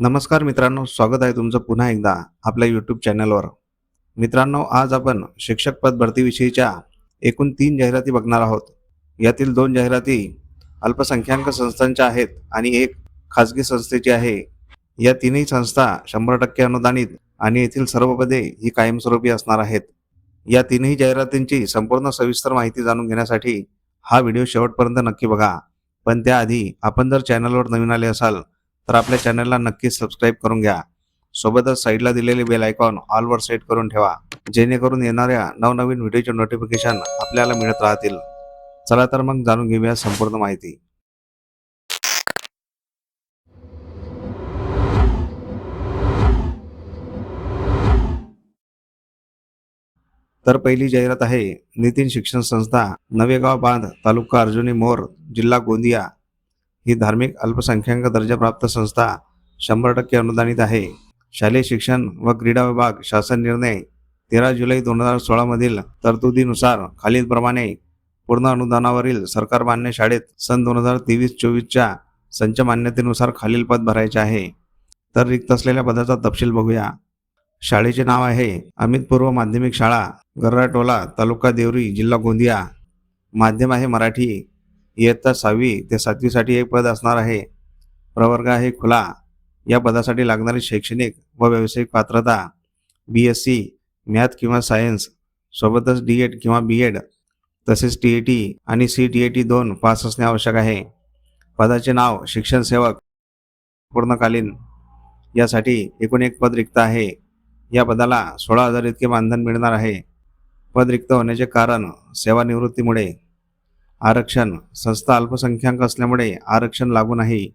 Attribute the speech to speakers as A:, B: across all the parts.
A: नमस्कार मित्रांनो स्वागत आहे तुमचं पुन्हा एकदा आपल्या यूट्यूब चॅनलवर मित्रांनो आज आपण शिक्षक पद भरतीविषयीच्या एकूण तीन जाहिराती बघणार आहोत. यातील दोन जाहिराती अल्पसंख्याक संस्थांच्या आहेत आणि एक खाजगी संस्थेची आहे. या तिन्ही संस्था शंभर टक्के अनुदानित आणि येथील सर्व पदे ही कायमस्वरूपी असणार आहेत. या तिन्ही जाहिरातींची संपूर्ण सविस्तर माहिती जाणून घेण्यासाठी हा व्हिडिओ शेवटपर्यंत नक्की बघा. पण त्याआधी आपण जर चॅनलवर नवीन आले असाल तर आपल्या चॅनलला नक्कीच सबस्क्राईब करून घ्या. सोबतच साईडला दिलेले बेल आयकॉन ऑलवर सेट करून ठेवा. जेणेकरून येणाऱ्या नवनवीन व्हिडिओचे नोटिफिकेशन आपल्याला मिळत राहतील. चला तर मग जाणून घेऊया संपूर्ण माहिती. तर पहिली जाहिरात आहे नितीन शिक्षण संस्था नवेगाव बांध तालुका अर्जुनी मोर जिल्हा गोंदिया. ही धार्मिक अल्पसंख्याक दर्जाप्राप्त संस्था शंभर टक्के अनुदानित आहे. शालेय शिक्षण व क्रीडा विभाग शासन निर्णय तेरा जुलै दोन हजार सोळामधील तरतुदीनुसार खालीलप्रमाणे पूर्ण अनुदानावरील सरकार मान्य शाळेत सन दोन हजार तेवीस चोवीसच्या संच मान्यतेनुसार खालील पद भरायचे आहे. तर रिक्त असलेल्या पदाचा तपशील बघूया. शाळेचे नाव आहे अमित पूर्व माध्यमिक शाळा गर्राटोला तालुका देवरी जिल्हा गोंदिया. माध्यम आहे मराठी. इयत्ता सहावी ते सातवीसाठी एक पद असणार आहे. प्रवर्ग आहे खुला. या पदासाठी लागणारी शैक्षणिक व व्यावसायिक पात्रता बी एस सी मॅथ किंवा सायन्स सोबतच डी एड किंवा बी एड तसेच टी ए टी आणि सी टी ए टी दोन पास असणे आवश्यक आहे. पदाचे नाव शिक्षण सेवक पूर्णकालीन यासाठी एकूण एक पद रिक्त आहे. या पदाला सोळा हजार इतके मानधन मिळणार आहे. पद रिक्त होण्याचे कारण सेवानिवृत्तीमुळे. आरक्षण. संस्था अल्पसंख्याक असल्यामुळे आरक्षण लागू नाही.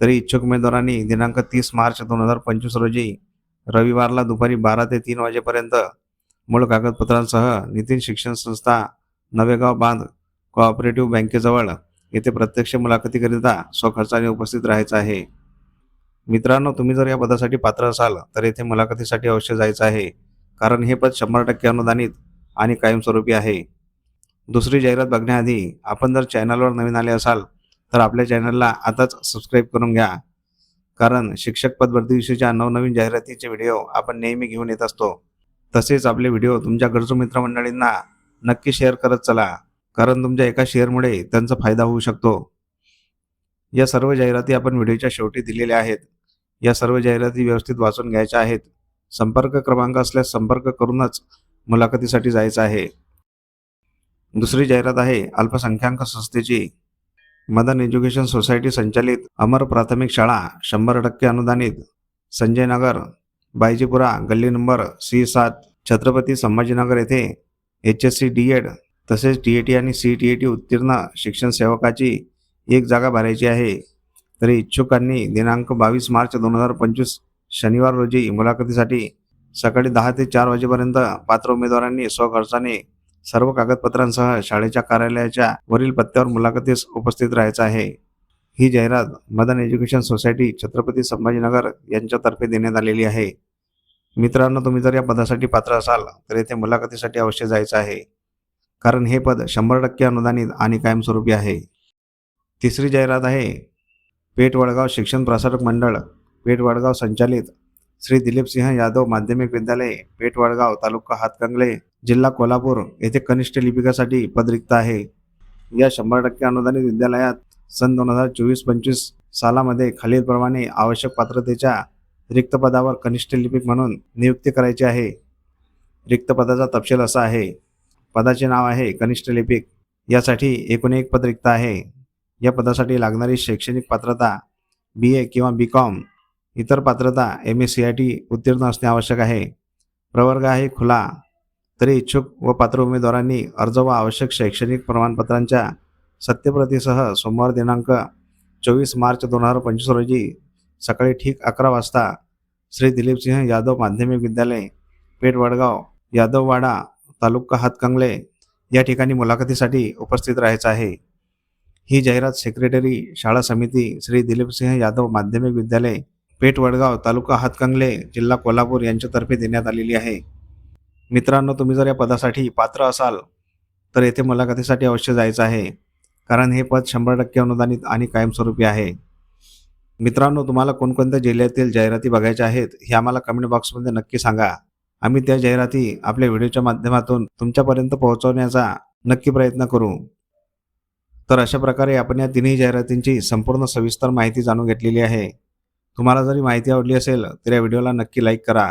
A: तरी इच्छुक उमेदवारांनी दिनांक तीस मार्च दोन हजार पंचवीस रोजी रविवारला दुपारी बारा ते तीन वाजेपर्यंत मूळ कागदपत्रांसह नितीन शिक्षण संस्था नवेगाव बांध कोऑपरेटिव्ह बँकेजवळ येथे प्रत्यक्ष मुलाखतीकरिता स्वखर्चाने उपस्थित राहायचं आहे. मित्रांनो तुम्ही जर या पदासाठी पात्र असाल तर येथे मुलाखतीसाठी अवश्य जायचं आहे. कारण हे पद शंभर टक्के अनुदानित आणि कायमस्वरूपी आहे. दुसरी जाहिरात बघण्याआधी आपण जर चॅनलवर नवीन आले असाल तर आपल्या चॅनलला आताच सबस्क्राईब करून घ्या. कारण शिक्षक पद भरतीविषयीच्या नवनवीन जाहिरातीचे व्हिडिओ आपण नेहमी घेऊन येत असतो. तसेच आपले व्हिडिओ तुमच्या गरजू मित्रमंडळींना नक्की शेअर करत चला. कारण तुमच्या एका शेअरमुळे त्यांचा फायदा होऊ शकतो. या सर्व जाहिराती आपण व्हिडिओच्या शेवटी दिलेल्या आहेत. या सर्व जाहिराती व्यवस्थित वाचून घ्यायच्या आहेत. संपर्क क्रमांक असल्यास संपर्क करूनच मुलाखतीसाठी जायचं आहे. दुसरी जाहिरात आहे अल्पसंख्याक संस्थेची. मदन एज्युकेशन सोसायटी संचालित अमर प्राथमिक शाळा शंभर टक्के अनुदानित. संजय नगर बायजीपुरा गल्ली नंबर सी सात छत्रपती संभाजीनगर येथे H S C D Ed तसेच टी ए टी आणि सी टी ए टी उत्तीर्ण शिक्षण सेवकाची एक जागा भरायची आहे. तरी इच्छुकांनी दिनांक बावीस मार्च दोन हजार पंचवीस शनिवार रोजी मुलाखतीसाठी सकाळी दहा ते चार वाजेपर्यंत पात्र उमेदवारांनी स्वखर्चाने सर्व कागदपत्रांसह शाळेच्या कार्यालयाच्या वरील पत्त्यावर मुलाखतीस उपस्थित राहायचं आहे. ही जाहिरात मदन एज्युकेशन सोसायटी छत्रपती संभाजीनगर यांच्यातर्फे देण्यात आलेली आहे. मित्रांनो तुम्ही जर या पदासाठी पात्र असाल तर येथे मुलाखतीसाठी अवश्य जायचं आहे. कारण हे पद शंभर टक्के अनुदानित आणि कायमस्वरूपी आहे. तिसरी जाहिरात आहे पेठ वडगाव शिक्षण प्रसारक मंडळ पेठ वडगाव संचालित श्री दिलीपसिंह यादव माध्यमिक विद्यालय पेठ वडगाव तालुका हातकंगले जिल्हा कोल्हापूर येथे कनिष्ठ लिपिकासाठी पदरिक्त आहे. या शंभर टक्के अनुदानित विद्यालयात सन दोन हजार चोवीस पंचवीस सालामध्ये खालीलप्रमाणे आवश्यक पात्रतेच्या रिक्त पदावर कनिष्ठ लिपिक म्हणून नियुक्ती करायची आहे. रिक्त पदाचा तपशील असा आहे. पदाचे नाव आहे कनिष्ठ लिपिक. यासाठी एकूण एक पद रिक्त आहे. या पदासाठी लागणारी शैक्षणिक पात्रता बी ए किंवा बी कॉम इतर पात्रता M A C I T उत्तीर्ण असणे आवश्यक आहे. प्रवर्ग आहे खुला. तरी इच्छुक व पात्र उमेदवारांनी अर्ज व आवश्यक शैक्षणिक प्रमाणपत्रांच्या सत्यप्रतीसह सोमवार दिनांक चोवीस मार्च दोन हजार पंचवीस रोजी सकाळी ठीक अकरा वाजता श्री दिलीपसिंह यादव माध्यमिक विद्यालय पेठ वडगाव यादववाडा तालुका हातकंगले या ठिकाणी मुलाखतीसाठी उपस्थित राहायचं आहे. ही जाहिरात सेक्रेटरी शाळा समिती श्री दिलीपसिंह यादव माध्यमिक विद्यालय पेठ वडगाव तालुका हातकंगले जिल्हा कोल्हापूर यांच्यातर्फे देण्यात आलेली आहे. मित्रांनो तुम्ही जर या पदासाठी पात्र असाल तर येथे मुलाखतीसाठी अवश्य जायचं आहे. कारण हे पद शंभर टक्के अनुदानित आणि कायमस्वरूपी आहे. मित्रांनो तुम्हाला कोणकोणत्या जिल्ह्यातील जाहिराती बघायच्या आहेत हे आम्हाला कमेंट बॉक्समध्ये नक्की सांगा. आम्ही त्या जाहिराती आपल्या व्हिडिओच्या माध्यमातून तुमच्यापर्यंत पोहोचवण्याचा नक्की प्रयत्न करू. तर अशा प्रकारे आपण या तिन्ही जाहिरातींची संपूर्ण सविस्तर माहिती जाणून घेतलेली आहे. तुम्हाला जरी माहिती आवडली असेल तर या व्हिडिओला नक्की लाईक करा.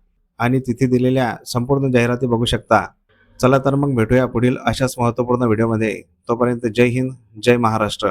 A: आणि तिथे दिलेल्या संपूर्ण जाहिराती बघू शकता. चला तर मग भेटूया पुढील अशाच महत्त्वपूर्ण व्हिडिओमध्ये. तोपर्यंत जय हिंद जय महाराष्ट्र.